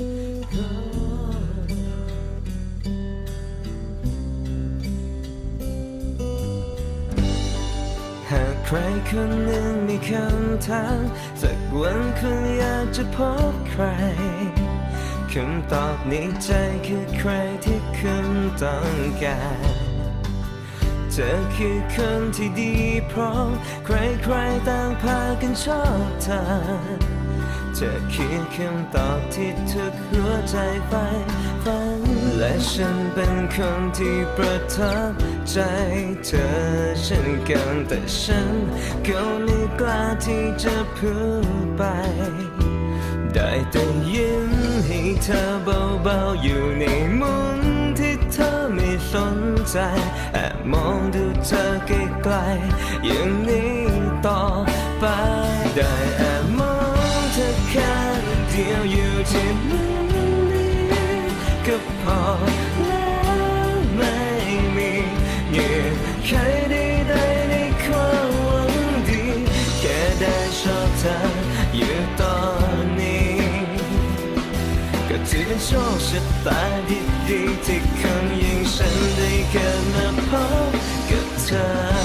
หากใครคนหนึ่งมีคำถามสักวันคุณอยากจะพบใครคำตอบในใจคือใครที่คุณต้องการเธอคือคนที่ดีพร้อมใครๆต่างพากันชอบเธอ เธอคือคำตอบที่ทุกหัวใจใฝ่ฝันและฉันเป็นคนที่ประทับใจเธอเช่นกันแต่ฉันก็ไม่กล้าที่จะพูดไป ได้แต่ยิ้มให้เธอเบาๆอยู่ในมุมที่เธอไม่สนใจแอบมองดูเธอไกลๆอย่าง อยู่ที่มุมนี้ก็พอแล้วไม่มีเงื่อนไขใดๆในความหวังดีแค่ได้ชอบเธออยู่ตอนนี้ ก็ถือเป็นโชคชะตาดีๆที่คนอย่างฉันได้เกิดมาพบกับเธอ